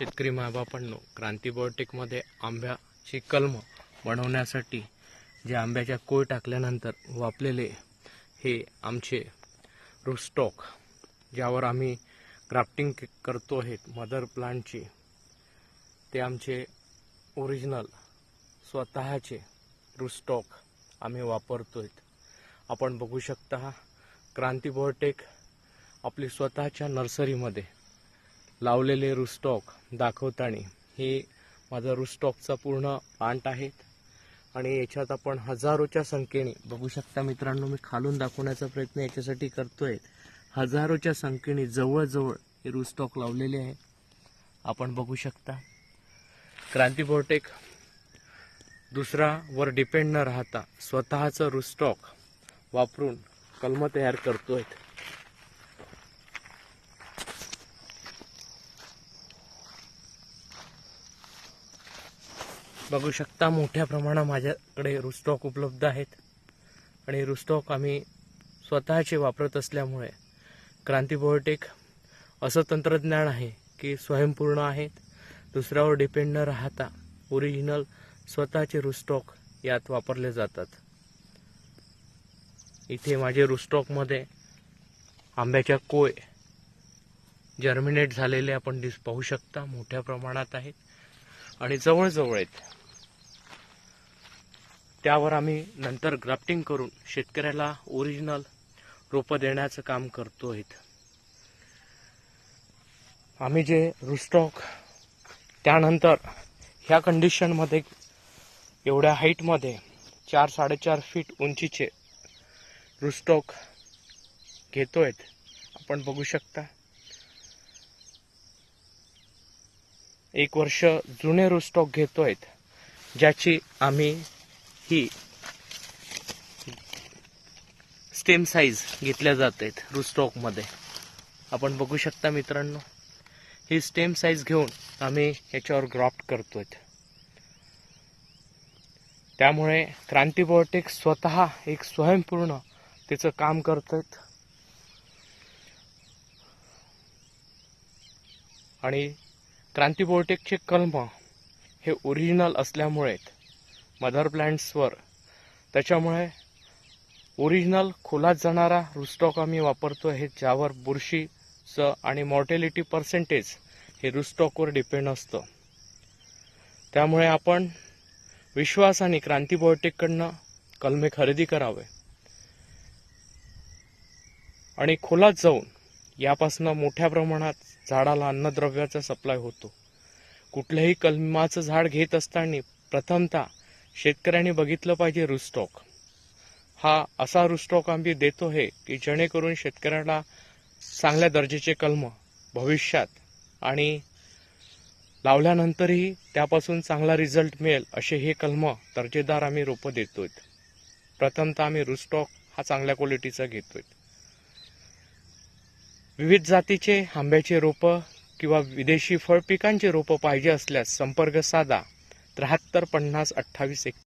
शेतकरी मायबापांनो क्रांती बायोटेकमध्ये आंब्याची कलम बनवण्यासाठी जे आंब्याच्या कोय टाकल्यानंतर वापलेले हे आमचे रूस्टॉक ज्यावर आम्ही ग्राफ्टिंग करतो आहेत मदर प्लांटची ते आमचे ओरिजिनल स्वतःचे रूस्टॉक आम्ही वापरतो आहेत आपण बघू शकता क्रांती बायोटेक आपली स्वतःच्या नर्सरीमध्ये लावलेले रुस्टॉक दाखवताना हे माझा रुस्टॉकचा पूर्ण पांट आहेत. आणि याच्यात आपण हजारोच्या संख्येने बघू शकता मित्रांनो मी खालून दाखवण्याचा प्रयत्न याच्यासाठी करतोय. हजारोच्या संख्येने जवळजवळ हे रुस्टॉक लावलेले आहे. आपण बघू शकता. क्रांती बोर्टेक दुसरावर डिपेंड न राहता स्वतःचं रुस्टॉक वापरून कलम तयार करतोय बघू शकता मोठ्या प्रमाणात माझ्याकडे रुस्टॉक उपलब्ध आहेत. आणि रुस्टॉक आम्ही स्वतःचे वापरत असल्यामुळे क्रांती बायोटेक असं तंत्रज्ञान आहे की स्वयंपूर्ण आहेत. दुसऱ्यावर डिपेंड न राहता ओरिजिनल स्वतःचे रुस्टॉक यात वापरले जातात. इथे माझे रुस्टॉकमध्ये आंब्याच्या कोय जर्मिनेट झालेले आपण दिस पाहू शकता मोठ्या प्रमाणात आहेत. आणि जवळजवळ आहेत. त्यावर आम्ही नंतर ग्राफ्टिंग करून शेतकऱ्याला ओरिजिनल रोपं देण्याचं काम करतो आहेत आम्ही जे रुस्टॉक त्यानंतर ह्या कंडिशनमध्ये एवढ्या हाईटमध्ये चार साडेचार फीट उंचीचे रुस्टॉक आहेत आपण बघू शकता. एक वर्ष जुने रुस्टॉक आहेत ज्याची आम्ही ही स्टेम साईज घेतल्या जात आहेत रुस्टॉकमध्ये आपण बघू शकता मित्रांनो ही स्टेम साईज घेऊन आम्ही याच्यावर ग्राफ्ट करतोय त्यामुळे क्रांती स्वतः एक स्वयंपूर्ण त्याचं काम करतात आणि क्रांतीबॉयोटिकचे कलम हे ओरिजिनल असल्यामुळे मदर प्लॅन्ट्सवर. त्याच्यामुळे ओरिजिनल खोलात जाणारा रुस्टॉक आम्ही वापरतो आहे ज्यावर बुरशीचं आणि मॉर्टेलिटी पर्सेंटेज हे रुस्टॉकवर डिपेंड असतं. त्यामुळे आपण विश्वास क्रांती बायोटेककडनं कलमे खरेदी करावे. आणि खोलात जाऊन यापासनं मोठ्या प्रमाणात झाडाला अन्नद्रव्याचा सप्लाय होतो. कुठल्याही कलमाचं झाड घेत असताना प्रथमतः शेतकऱ्यांनी बघितलं पाहिजे रुस्टॉक. हा असा रुस्टॉक आम्ही देतो आहे की जेणेकरून शेतकऱ्याला चांगल्या दर्जाचे कलम भविष्यात आणि लावल्यानंतरही त्यापासून चांगला रिझल्ट मिळेल असे हे कलम दर्जेदार आम्ही रोपं देतोय प्रथमतः आम्ही रुस्टॉक हा चांगल्या क्वालिटीचा घेतोय विविध जातीचे आंब्याचे रोपं किंवा विदेशी फळ पिकांचे रोपं पाहिजे असल्यास संपर्क साधा. त्र्याहत्तर पन्नास अठ्ठावीस एक